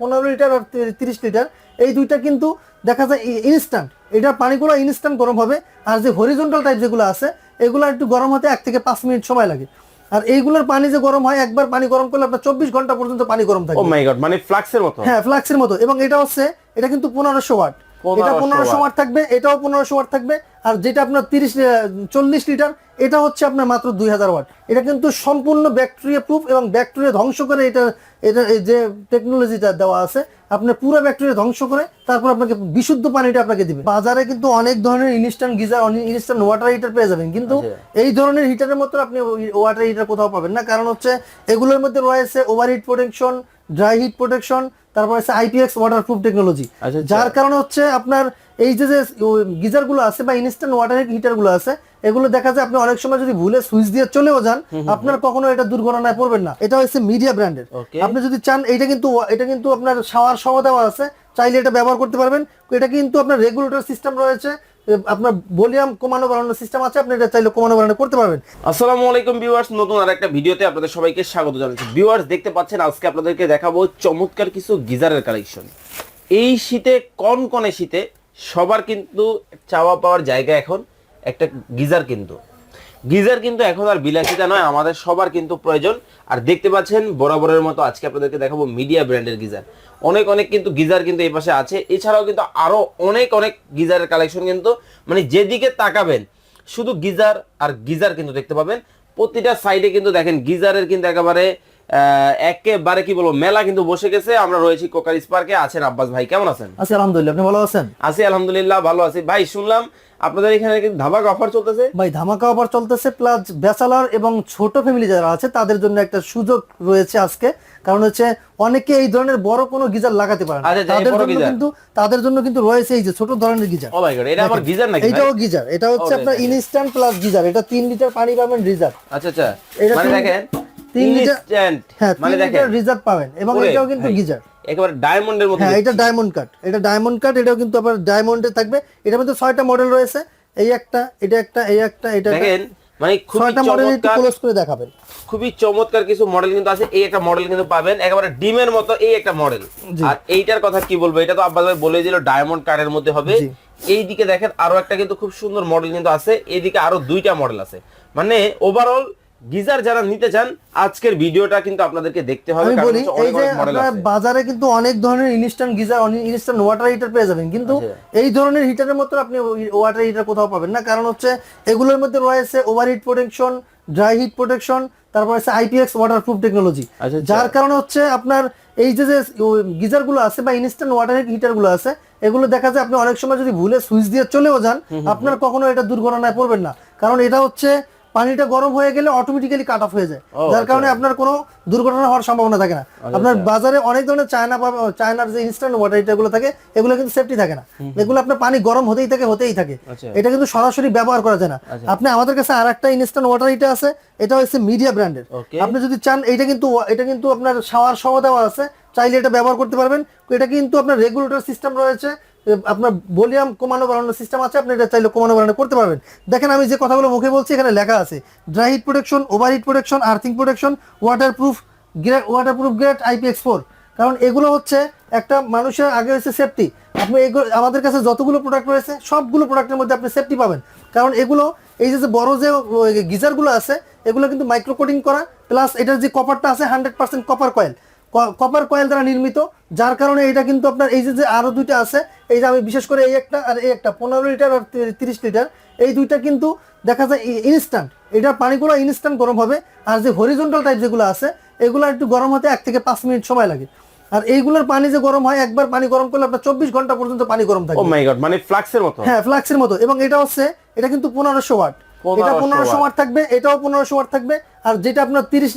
পনেরো লিটার আর তিরিশ লিটার। এই দুইটা কিন্তু দেখা যায় ইনস্ট্যান্ট এটা পানিগুলো ইনস্ট্যান্ট গরম হবে। আর যে হরিজন্টাল টাইপ যেগুলো আছে এগুলো একটু গরম হতে এক থেকে পাঁচ মিনিট সময় লাগে। আর এইগুলোর পানি যে গরম হয় একবার পানি গরম করলে আপনার চব্বিশ ঘণ্টা পর্যন্ত পানি গরম ও থাকে মাই গড মানে ফ্লাক্সের মতো? হ্যাঁ ফ্লাক্সের মতো। এবং এটা হচ্ছে এটা কিন্তু পনেরোশো ওয়াট। এটা 1500 পনেরোশো ওয়াট থাকবে এটাও পনেরোশো ওয়াট থাকবে। আর যেটা আপনার তিরিশ চল্লিশ লিটার এটা হচ্ছে আপনার মাত্র দুই হাজার ওয়াট। এটা কিন্তু সম্পূর্ণ ব্যাকটেরিয়া প্রুফ এবং ব্যাকটেরিয়া ধ্বংস করে এটা এটা যে টেকনোলজিটা দেওয়া আছে আপনার পুরো ব্যাকটেরিয়া ধ্বংস করে তারপর আপনাকে বিশুদ্ধ পানিটা আপনাকে দিবে। বাজারে কিন্তু অনেক ধরনের instant geyser instant water heater পেয়ে যাবেন। কিন্তু আচ্ছা। এই ধরনের হিটারের মতো আপনি ওয়াটার হিটার কোথাও পাবেন না। কারণ হচ্ছে এগুলোর মধ্যে রয়েছে over heat protection dry heat protection তারপর আছে আইপিএক্স ওয়াটারপ্রুফ টেকনোলজি। যার কারণে হচ্ছে আপনার এই যে যে গিজারগুলো আছে বা ইনস্ট্যান্ট ওয়াটার হিটারগুলো আছে এগুলো দেখা যায় আপনি অনেক সময় যদি ভুলে সুইচ দিয়ে চলেও যান আপনার কখনো এটা দুর্ঘটনায় পড়বেন না। এটা হচ্ছে মিডিয়া ব্র্যান্ডের. আপনি যদি চান এটা কিন্তু এটা কিন্তু আপনার শাওয়ার সহ দেওয়া আছে চাইলে এটা ব্যবহার করতে পারবেন। এটা কিন্তু আপনার রেগুলেটর সিস্টেম রয়েছে আপনার ভলিউম কমানো বাড়ানোর সিস্টেম আছে, আপনি এটা চাইলে কমানো বাড়ানো করতে পারবেন। আসসালামু আলাইকুম ভিউয়ার্স নতুন আর একটা ভিডিওতে আপনাদের সবাইকে স্বাগত জানাচ্ছি। ভিউয়ার্স দেখতে পাচ্ছেন, আজকে আপনাদেরকে দেখাবো চমৎকার কিছু গিজারের কালেকশন এই শীতে, কন কনে শীতে সবার কিন্তু চাওয়া পাওয়ার জায়গা এখন একটা গিজার কিন্তু। গিজার কিন্তু এখন আর বিলাসিতা নয় আমাদের সবার কিন্তু প্রয়োজন। আর দেখতে পাচ্ছেন বরাবরের মতো আজকে আপনাদেরকে দেখাবো মিডিয়া ব্র্যান্ডের গিজার। অনেক অনেক কিন্তু গিজার কিন্তু এই পাশে আছে। এছাড়াও কিন্তু আরও অনেক অনেক গিজারের কালেকশন কিন্তু মানে যেদিকে তাকাবেন শুধু গিজার আর গিজার কিন্তু দেখতে পাবেন। প্রতিটা সাইডে কিন্তু দেখেন গিজারের কিন্তু একেবারে আহ, একেবারে কি বলব মেলা কিন্তু বসে গেছে। আমরা রয়েছি কোকার পার্কে। আছেন আব্বাস ভাই কেমন আছেন? আচ্ছা আলহামদুলিল্লাহ আপনি ভালো আছেন? আছি আলহামদুলিল্লাহ ভালো আছি। ভাই শুনলাম আপনাদের এখানে ধামাক অফার চলতেছে? ভাই ধামাকা অফার চলতেছে প্লাস ব্যাচেলর এবং ছোট ফ্যামিলি যারা আছে তাদের জন্য একটা সুযোগ রয়েছে আজকে। কারণ হচ্ছে অনেকে এই ধরনের বড় কোনো গিজার লাগাতে পারে না। তাদের জন্য কিন্তু তাদের জন্য কিন্তু রয়েছে এই যে ছোট ধরনের গিজার। ও মাই গড এটা আমার গিজার নাকি এটাও গিজার এটা হচ্ছে আপনার দেখেন। ইনস্ট্যান্ট প্লাস গিজার এটা তিন লিটার পানি পাবেন রিজার্ভ। আচ্ছা আচ্ছা। এটা মানে তিন- দেখেন তিন লিটার- হ্যাঁ মানে দেখেন লিটার রিজার্ভ পাবেন এবং এটাও কিন্তু গিজার। একেবারে ডায়মন্ডের মতো হ্যাঁ। এটা ডায়মন্ড কাট এটা ডায়মন্ড কাট এটাও কিন্তু আবার ডায়মন্ডে থাকবে। এটার মধ্যে ছয়টা মডেল রয়েছে। এই একটা এটা একটা এই একটা এটা দেখেন মানে খুবই ছয়টা মডেল একটু চমৎকার ক্লোজ করে দেখাবেন। খুবই চমৎকার কিছু মডেল কিন্তু আছে। এই একটা মডেল কিন্তু পাবেন। একেবারে ডিমের মতো এই একটা মডেল আর এইটার কথা কি বলব? এটা তো আব্বাস ভাই বলে দিল ডায়মন্ড কারের মধ্যে হবে। এইদিকে দেখেন আরও একটা কিন্তু খুব সুন্দর মডেল কিন্তু আছে। এইদিকে আরও দুইটা মডেল আছে। মানে ওভারঅল গিজার যারা নিতে চান আজকের ভিডিওটা কিন্তু আপনাদেরকে দেখতে হবে আমি বলি এই যে আপনার বাজারে কিন্তু অনেক ধরনের instant geyser instant water heater পেয়ে যাবেন। কিন্তু আচ্ছা। এই ধরনের হিটারের মতো আপনি ওয়াটার হিটার কোথাও পাবেন না। কারণ হচ্ছে এগুলোর মধ্যে রয়েছে over heat protection dry heat protection তারপর আছে আইপিএক্স ওয়াটারপ্রুফ টেকনোলজি। যার কারণে হচ্ছে আপনার এই যে যে গিজারগুলো আছে বা ইনস্ট্যান্ট ওয়াটার হিট হিটারগুলো আছে এগুলো দেখা যায় আপনি অনেক সময় যদি ভুলে সুইচ দিয়ে চলেও যান আপনার কখনো এটা দুর্ঘটনায় পড়বেন না। কারণ এটা হচ্ছে পানিটা গরম হয়ে গেলে অটোমেটিক্যালি কাট অফ হয়ে যায়। যার আচ্ছা। কারণে আপনার কোনো দুর্ঘটনা হওয়ার সম্ভাবনা থাকে না। আপনার বাজারে অনেক ধরনের চায়না চায়নার যে ইনস্ট্যান্ট ওয়াটার হিটারগুলো থাকে এগুলো কিন্তু সেফটি থাকে না। এগুলো আপনার পানি গরম হতেই থাকে হতেই থাকে। আচ্ছা। এটা কিন্তু সরাসরি ব্যবহার করা যায় না। আপনি আমাদের কাছে আর একটা ইনস্ট্যান্ট ওয়াটার হিটার আছে এটা হচ্ছে মিডিয়া ব্র্যান্ডের. আপনি যদি চান এটা কিন্তু এটা কিন্তু আপনার শাওয়ার সহ দেওয়া আছে চাইলে এটা ব্যবহার করতে পারবেন। এটা কিন্তু আপনার রেগুলেটর সিস্টেম রয়েছে আপনার ভলিউম কমানো বাড়ানোর সিস্টেম আছে, আপনি এটা চাইলে কমানো বাড়ানো করতে পারবেন। দেখেন, আমি যে কথাগুলো মুখে বলছি, এখানে লেখা আছে dry heat protection over heat protection earthing protection waterproof waterproof grade IPX four কারণ এগুলো হচ্ছে একটা মানুষের, আগে হচ্ছে সেফটি আপনি এগুলো, আমাদের কাছে যতগুলো প্রোডাক্ট রয়েছে, সবগুলো প্রোডাক্টের মধ্যে আপনি সেফটি পাবেন। কারণ এগুলো, এই যে যে বড় যে গিজারগুলো আছে, এগুলো কিন্তু মাইক্রো কোটিং করা প্লাস এটার যে কপারটা আছে hundred percent copper coil copper coil দ্বারা নির্মিত যার কারণে এটা কিন্তু আপনার এই যে আরও দুইটা আছে এই যে আমি বিশেষ করে এই একটা আর এই একটা পনেরো লিটার আর তিরিশ লিটার এই দুইটা কিন্তু দেখা যায় ইনস্ট্যান্ট এটার পানিগুলো ইনস্ট্যান্ট গরম হবে আর যে হরিজন্টাল টাইপ যেগুলো আছে এগুলো একটু গরম হতে এক থেকে পাঁচ মিনিট সময় লাগে। আর এইগুলোর পানি যে গরম হয় একবার পানি গরম করলে আপনার চব্বিশ ঘণ্টা পর্যন্ত পানি গরম ও থাকে। মাই গড মানে ফ্লাক্সের মতো? হ্যাঁ ফ্লাক্সের মতো এবং এটা হচ্ছে এটা কিন্তু পনেরোশো ওয়াট। এটা 1500 পনেরোশো ওয়াট থাকবে এটাও পনেরোশো ওয়াট থাকবে আর যেটা আপনার তিরিশ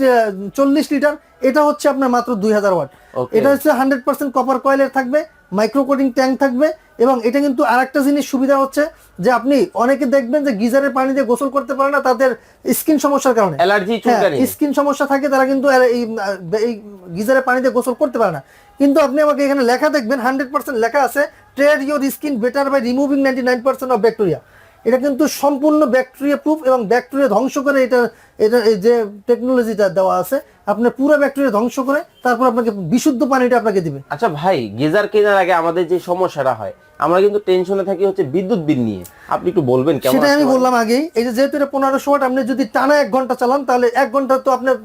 চল্লিশ লিটার এটা হচ্ছে আপনার মাত্র দুই হাজার ওয়াট। এটা হচ্ছে হান্ড্রেড পার্সেন্ট কপার কয়েলের থাকবে মাইক্রো কোটিং ট্যাঙ্ক থাকবে এবং এটা কিন্তু আরেকটা জিনিস সুবিধা হচ্ছে যে আপনি অনেকে দেখবেন যে গিজারের পানি দিয়ে গোসল করতে পারে না তাদের স্কিন সমস্যার কারণে। অ্যালার্জি স্কিন সমস্যা থাকে তারা কিন্তু আর এই গিজারের পানিতে গোসল করতে পারে না। কিন্তু আপনি আমাকে এখানে লেখা দেখবেন হান্ড্রেড পার্সেন্ট লেখা আছে trade your skin better by removing ninety nine percent of bacteria এটা কিন্তু সম্পূর্ণ ব্যাকটেরিয়া প্রুফ এবং ব্যাকটেরিয়া ধ্বংস করে এটা এটা এই যে টেকনোলজিটা দেওয়া আছে আপনার পুরো ব্যাকটেরিয়া ধ্বংস করে তারপর আপনাকে বিশুদ্ধ পানিটা আপনাকে দিবে। আচ্ছা ভাই গিজার কেনার আগে আমাদের যে সমস্যাটা হয় আমরা কিন্তু টেনশনে থাকি হচ্ছে বিদ্যুৎ বিল নিয়ে। আপনি একটু বলবেন কেমন সেটাই আমি বললাম আগেই এই যে যেহেতু এটা পনেরোশো ওয়াট আপনি যদি টানা এক ঘণ্টা চালান তাহলে এক ঘণ্টা তো আপনার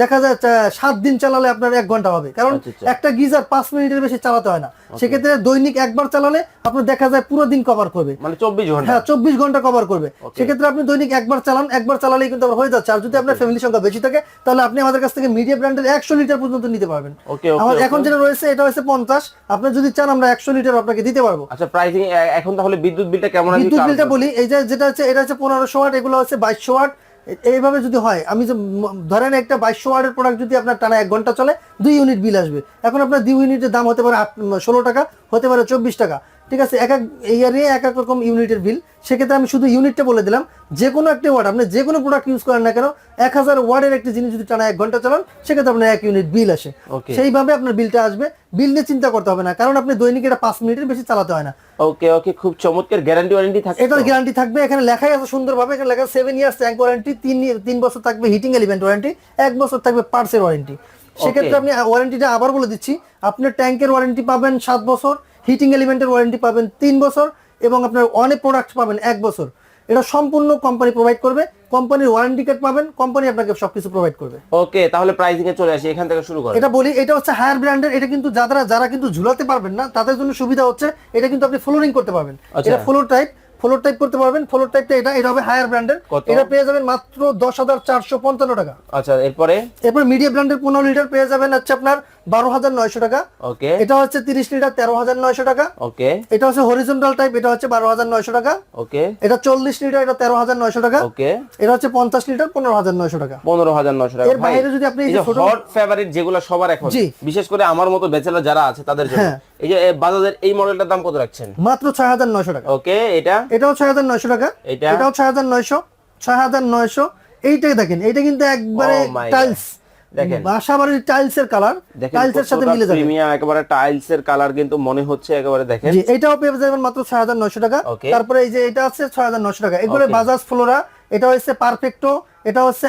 দেখা যায় সাত দিন চালালে আপনার এক ঘণ্টা হবে। কারণ আচ্ছা, আচ্ছা। একটা গিজার পাঁচ মিনিটের বেশি চালাতে হয় না। সেক্ষেত্রে দৈনিক একবার চালালে আপনার দেখা যায় পুরো দিন কভার করবে। মানে চব্বিশ ঘণ্টা। হ্যাঁ চব্বিশ ঘণ্টা কভার করবে। সেক্ষেত্রে আপনি দৈনিক একবার চালান একবার চালালেই কিন্তু হয়ে যাচ্ছে। যদি আপনার ফ্যামিলি সংখ্যা বেশি থাকে তাহলে আপনি আমাদের কাছ থেকে মিডিয়া ব্র্যান্ডের একশো লিটার পর্যন্ত নিতে পারবেন। আমার এখন যেটা রয়েছে এটা হচ্ছে পঞ্চাশ। আপনি যদি চান আমরা একশো লিটার আপনাকে দিতে পারব। আচ্ছা প্রাইসিং এখন তাহলে বিদ্যুৎ বিলটা কেমন বিদ্যুৎ বিলটা বলি এই যে যেটা হচ্ছে এটা হচ্ছে পনেরোশো ওয়াট এগুলো হচ্ছে বাইশশো ওয়াট। এইভাবে যদি হয় আমি যে ধরেন একটা বাইশশো ওয়াটের প্রোডাক্ট যদি আপনার টানা এক ঘণ্টা চলে দুই ইউনিট বিল আসবে। এখন আপনার দুই ইউনিটের দাম হতে পারে আট ষোলো টাকা হতে পারে চব্বিশ টাকা। ঠিক আছে এক এক ইয়ারে এক এক রকম ইউনিটের বিল সেক্ষেত্রে আমি শুধু ইউনিটটা বলে দিলাম যে কোনো একটা ওয়াট আপনি যে কোনো প্রোডাক্ট ইউজ করেন না কেন এক হাজার ওয়ার্ডের একটি জিনিস যদি টানা এক ঘণ্টা চালান সেক্ষেত্রে আপনার এক ইউনিট বিল আসে। সেইভাবে আপনার বিলটা আসবে। বিল নিয়ে চিন্তা করতে হবে না কারণ আপনি দৈনিক এটা পাঁচ মিনিটের বেশি চালাতে হয় না। ওকে ওকে খুব চমৎকার গ্যারান্টি ওয়ারেন্টি থাকে এটার গ্যারান্টি থাকবে এখানে লেখাই আছে সুন্দরভাবে এখানে লেখা সেভেন ইয়ার্স ট্যাঙ্ক ওয়ারেন্টি তিন তিন বছর থাকবে হিটিং এলিমেন্ট ওয়ারেন্টি এক বছর থাকবে পার্টসের ওয়ারেন্টি সেক্ষেত্রে আপনি ওয়ারেন্টিটা আবার বলে দিচ্ছি আপনার ট্যাঙ্কের ওয়ারেন্টি পাবেন সাত বছর হিটিং এলিমেন্টের ওয়ারেন্টি পাবেন তিন বছর এবং আপনার অনেক প্রোডাক্ট পাবেন এক বছর। এটা সম্পূর্ণ কোম্পানি প্রোভাইড করবে কোম্পানির ওয়ারেন্টি কার্ড পাবেন কোম্পানি আপনাকে সবকিছু প্রোভাইড করবে। ওকে তাহলে প্রাইসিং এ চলে আসি এখান থেকে শুরু করেন। এটা বলি এটা হচ্ছে হায়ার ব্র্যান্ডের এটা কিন্তু যারা যারা কিন্তু ঝুলাতে পারবেন না তাদের জন্য সুবিধা হচ্ছে এটা কিন্তু আপনি ফ্লোরিং করতে পারবেন। আচ্ছা। এটা ফ্লোর টাইপ ফ্লোর টাইপ করতে পারবেন ফ্লোর টাইপটা এটা এটা হবে হায়ার ব্র্যান্ডের এটা পেয়ে যাবেন মাত্র দশ হাজার চারশো পঞ্চান্ন টাকা। আচ্ছা এরপরে? এরপর মিডিয়া ব্র্যান্ডের পনেরো লিটার পেয়ে যাবেন হচ্ছে আপনার বারো হাজার নয়শো টাকা। ওকে। এটা হচ্ছে তিরিশ লিটার তেরো হাজার নয়শো টাকা। ওকে। এটা হচ্ছে হরিজন্টাল টাইপ এটা হচ্ছে বারো হাজার নয়শো টাকা। ওকে। এটা চল্লিশ লিটার এটা তেরো হাজার নয়শো টাকা। ওকে। এটা হচ্ছে পঞ্চাশ লিটার পনেরো হাজার নয়শো টাকা। পনেরো হাজার নশো টাকা। এর বাইরে যদি আপনি এই যে হট ফেভারিট যেগুলো সবার এখন বিশেষ করে আমার মতো ব্যাচেলার যারা আছে তাদের জন্য। হ্যাঁ। এই যে বাজাজের এই মডেলটার দাম কত রাখছেন? মাত্র ছয় হাজার নয়শো টাকা। ওকে এটা? এটাও ছয় হাজার নয়শো টাকা। এটা? এটাও ছয় হাজার নয়শো ছয় হাজার নয়শো। এইটাকে দেখেন এইটা কিন্তু একবারে Oh টাইলস দেখেন। বাসাবাড়ির টাইলস এর কালার দেখেন সাথে মিলে যাবে। প্রিমিয়াম একেবারে টাইলস কালার কিন্তু মনে হচ্ছে একেবারে দেখেন। জি এটাও পেয়ে যাবেন মাত্র ছয় হাজার নয়শো টাকা। তারপরে এই যে এটা আছে ছয় হাজার নয়শো টাকা। এগুলো বাজাজ ফ্লোরা এটা হচ্ছে পারফেক্টো এটা হচ্ছে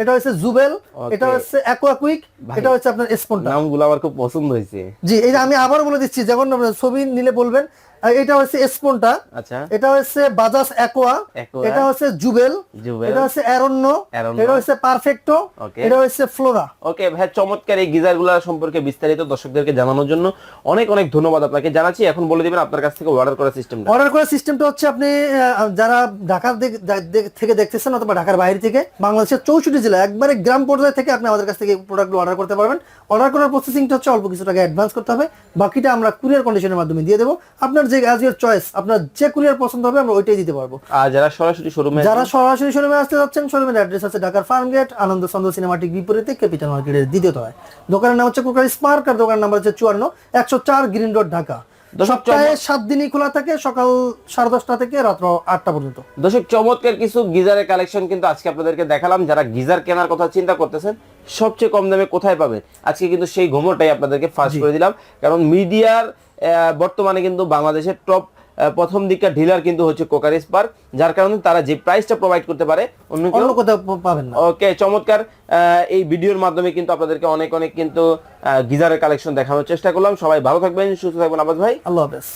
এটা হচ্ছে জুবেল এটা হচ্ছে অ্যাকোয়াকুইক এটা হচ্ছে আপনার স্পন্টা। নামগুলো আমার খুব পছন্দ হয়েছে। জি এই আমি আবার বলে দিচ্ছি যখন ছবি নিলে বলবেন এটা হচ্ছে স্পন্টা। আচ্ছা। এটা হচ্ছে বাজাজ অ্যাকোয়া। এটা হচ্ছে জুবেল। এটা হচ্ছে অ্যারণ্য, এটা হচ্ছে পারফেক্টো। এটা হচ্ছে ফ্লোরা। ওকে ভাই চমৎকার এই গিজার সম্পর্কে বিস্তারিত দর্শকদেরকে জানানোর জন্য অনেক অনেক ধন্যবাদ আপনাকে জানাচ্ছি। এখন বলে দিবেন আপনার কাছ থেকে অর্ডার করার সিস্টেমটা অর্ডার করার সিস্টেমটা হচ্ছে আপনি যারা ঢাকার থেকে দেখতেছেন অথবা ঢাকার বাইরে থেকে বাংলাদেশের চৌষট্টি জেলা একবারে গ্রাম পর্যায়ে থেকে আপনি আমাদের কাছ থেকে প্রোডাক্টগুলো অর্ডার করতে পারবেন। অর্ডার করার প্রসেসিংটা হচ্ছে অল্প কিছু টাকা অ্যাডভান্স করতে হবে। বাকিটা আমরা কুরিয়ার কন্ডিশনের মাধ্যমে দিয়ে দেবো। আপনার যে অ্যাজ ইয়ার চয়েস আপনার যে কুরিয়ার পছন্দ হবে আমরা ওইটাই দিতে পারব। আর যারা সরাসরি শোরুমে যারা সরাসরি শোরুমে আসতে যাচ্ছেন শোরুমের অ্যাড্রেস আছে ঢাকার ফার্ম গেট আনন্দ চন্দ্র সিনেমাটিক বিপরীতে ক্যাপিটাল মার্কেটের দ্বিতীয় তলায়। দোকানের নাম হচ্ছে কুকার স্পার্ক আর দোকানের নাম্বার হচ্ছে চুয়ান্ন একশো চার গ্রিন রোড ঢাকা। সপ্তাহে সাত দিনই খোলা থাকে সকাল সাড়ে দশটা থেকে রাত্র আটটা পর্যন্ত। দর্শক চমৎকার কিছু গিজারের কালেকশন কিন্তু আজকে আপনাদেরকে দেখালাম। যারা গিজার কেনার কথা চিন্তা করতেছেন সবচেয়ে কম দামে কোথায় পাবেন? আজকে কিন্তু সেই ঘুমোটাই আপনাদেরকে ফার্স্ট করে দিলাম। কারণ মিডিয়ার বর্তমানে কিন্তু বাংলাদেশের টপ প্রথম দিককার ডিলার কিন্তু হচ্ছে কোকারিস পার্ক যার কারণে তারা যে প্রাইসটা প্রোভাইড করতে পারে অন্য কোনো কোথাও পাবেন না। ওকে চমৎকার এই ভিডিওর মাধ্যমে কিন্তু আপনাদেরকে অনেক অনেক কিন্তু গিজারের কালেকশন দেখানোর চেষ্টা করলাম। সবাই ভালো থাকবেন সুস্থ থাকবেন আবাদ ভাই। আল্লাহ হাফেজ।